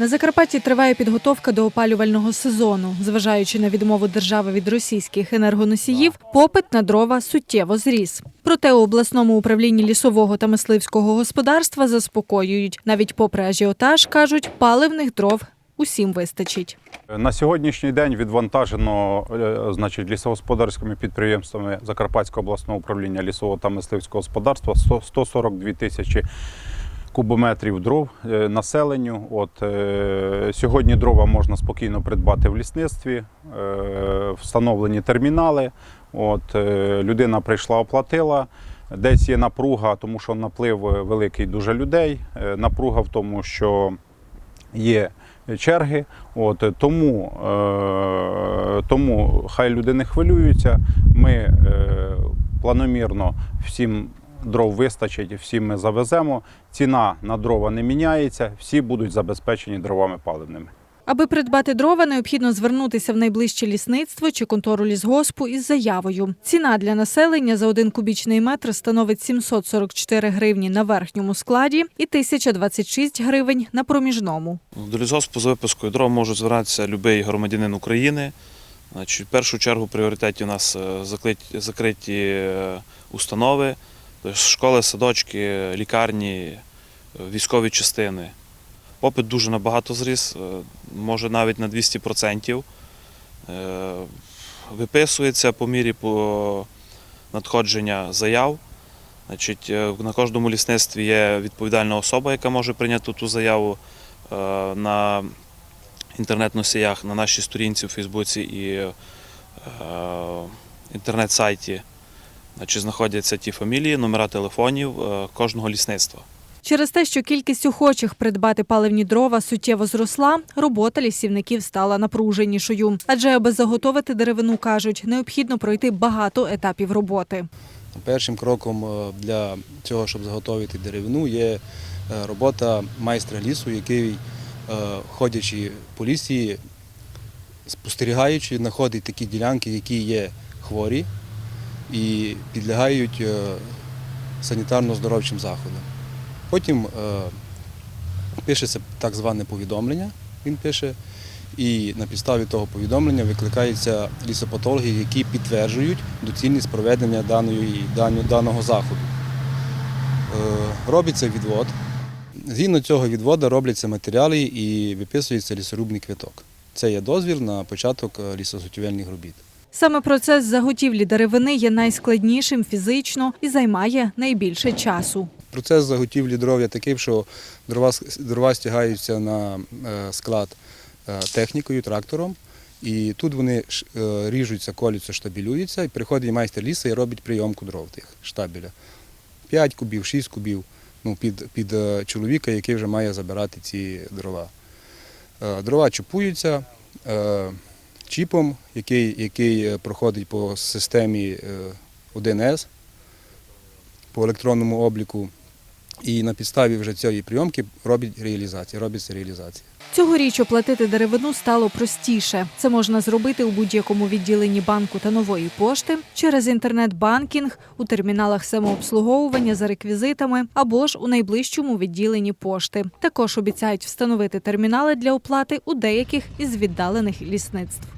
На Закарпатті триває підготовка до опалювального сезону. Зважаючи на відмову держави від російських енергоносіїв, попит на дрова суттєво зріс. Проте у обласному управлінні лісового та мисливського господарства заспокоюють. Навіть попри ажіотаж, кажуть, паливних дров усім вистачить. На сьогоднішній день відвантажено е, значить, лісогосподарськими підприємствами Закарпатського обласного управління лісового та мисливського господарства 100 142 тисячі кубометрів дров е, населенню. От, е, сьогодні дрова можна спокійно придбати в лісництві, е, встановлені термінали. От, людина прийшла, оплатила. Десь є напруга, тому що наплив великий дуже людей. Напруга в тому, що є черги. От, тому, тому хай люди не хвилюються. Ми планомірно всім дров вистачить, всім ми завеземо. Ціна на дрова не міняється, всі будуть забезпечені дровами паливними. Аби придбати дрова, необхідно звернутися в найближче лісництво чи контору лісгоспу із заявою. Ціна для населення за один кубічний метр становить 744 гривні на верхньому складі і 1026 гривень на проміжному. До лісгоспу за випискою дров можуть звертатися будь-який громадянин України. В першу чергу в пріоритеті у нас е, закриті, е, установи, школи, садочки, лікарні, військові частини. Попит дуже набагато зріс, е, може навіть на 200%. Е, Виписується по мірі по надходження заяв. Значить, е, на кожному лісництві є відповідальна особа, яка може прийняти ту заяву на інтернет-носіях, на нашій сторінці у Фейсбуці і інтернет-сайті. Значить, знаходяться ті фамілії, номера телефонів е, кожного лісництва. Через те, що кількість охочих придбати паливні дрова суттєво зросла, робота лісівників стала напруженішою. Адже аби заготовити деревину, кажуть, необхідно пройти багато етапів роботи. Першим кроком е, для цього, щоб заготовити деревину, є е, робота майстра лісу, який, ходячи по лісі, спостерігаючи, знаходить такі ділянки, які є хворі і підлягають е, санітарно-здоровчим заходам. Потім е, пишеться так зване повідомлення, він пише, і на підставі того повідомлення викликаються лісопатологи, які підтверджують доцільність проведення даної, даного, заходу. Е, Робиться відвод. Згідно цього відводу робляться матеріали і виписується лісорубний квиток. Це є дозвіл на початок лісозаготівельних робіт. Саме процес заготівлі деревини є найскладнішим фізично і займає найбільше часу. Процес заготівлі дров є такий, що дрова, дрова стягаються на е, склад е, технікою, трактором, і тут вони е, ріжуться, колються, штабілюються, і приходить майстер лісу і робить прийомку дров тих штабеля. 5 кубів, 6 кубів ну, під, під чоловіка, який вже має забирати ці дрова. Дрова чіпуються е, чіпом, який, який е, проходить по системі е, 1С по електронному обліку. І на підставі вже цієї прийомки робить реалізація, робиться реалізація. Цьогоріч оплатити деревину стало простіше. Це можна зробити у будь-якому відділенні банку та нової пошти через інтернет-банкінг, у терміналах самообслуговування за реквізитами або ж у найближчому відділенні пошти. Також обіцяють встановити термінали для оплати у деяких із віддалених лісництв.